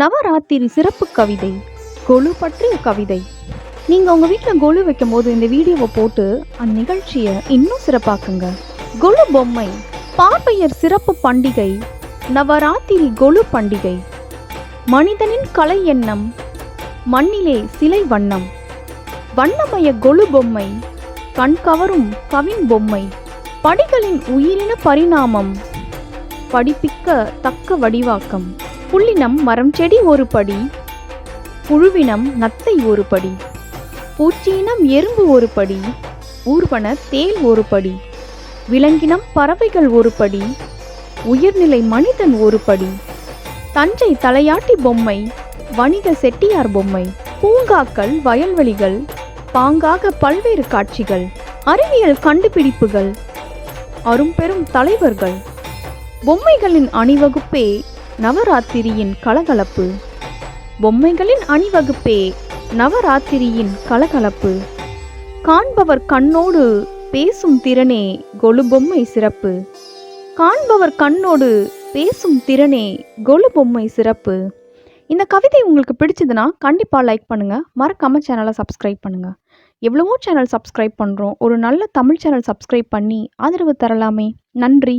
நவராத்திரி சிறப்பு கவிதை கொலு பற்றிய கவிதை. நீங்கள் உங்கள் வீட்டில் கொலு வைக்கும்போது இந்த வீடியோவை போட்டு அந்த நிகழ்ச்சியை இன்னும் சிறப்பாக்குங்க. கொலு பொம்மை பார்வையர் சிறப்பு பண்டிகை நவராத்திரி கொலு பண்டிகை. மனிதனின் கலை எண்ணம் மண்ணிலே சிலை வண்ணம். வண்ணமய கொலு பொம்மை கண்கவரும் கவின் பொம்மை. படிகளின் உயிரின பரிணாமம் படிப்பிக்க தக்க வடிவாக்கம். புள்ளினம் மரம் செடி ஒரு படி புழுவினம் நத்தை ஒரு படி பூச்சியினம் எறும்பு ஒரு படி ஊர்வன தேல் ஒரு படி விலங்கினம் பறவைகள் ஒரு படி உயர்நிலை மனிதன் ஒரு படி தஞ்சை தலையாட்டி பொம்மை வணிக செட்டியார் பொம்மை பூங்காக்கள் வயல்வெளிகள் பாங்காக பல்வேறு காட்சிகள் அறிவியல் கண்டுபிடிப்புகள் அரும்பெரும் தலைவர்கள் பொம்மைகளின் அணிவகுப்பே நவராத்திரியின் கலகலப்பு. பொம்மைகளின் அணிவகுப்பே நவராத்திரியின் கலகலப்பு. காண்பவர் கண்ணோடு பேசும் திறனே கொலு பொம்மை சிறப்பு. காண்பவர் கண்ணோடு பேசும் திறனே கொலு பொம்மை சிறப்பு. இந்த கவிதை உங்களுக்கு பிடிச்சதுன்னா கண்டிப்பாக லைக் பண்ணுங்கள் மறக்காமல் சேனலை சப்ஸ்கிரைப் பண்ணுங்கள் எவ்வளவோ சேனல் சப்ஸ்கிரைப் பண்ணுறோம் ஒரு நல்ல தமிழ் சேனல் சப்ஸ்கிரைப் பண்ணி ஆதரவு தரலாமே. நன்றி.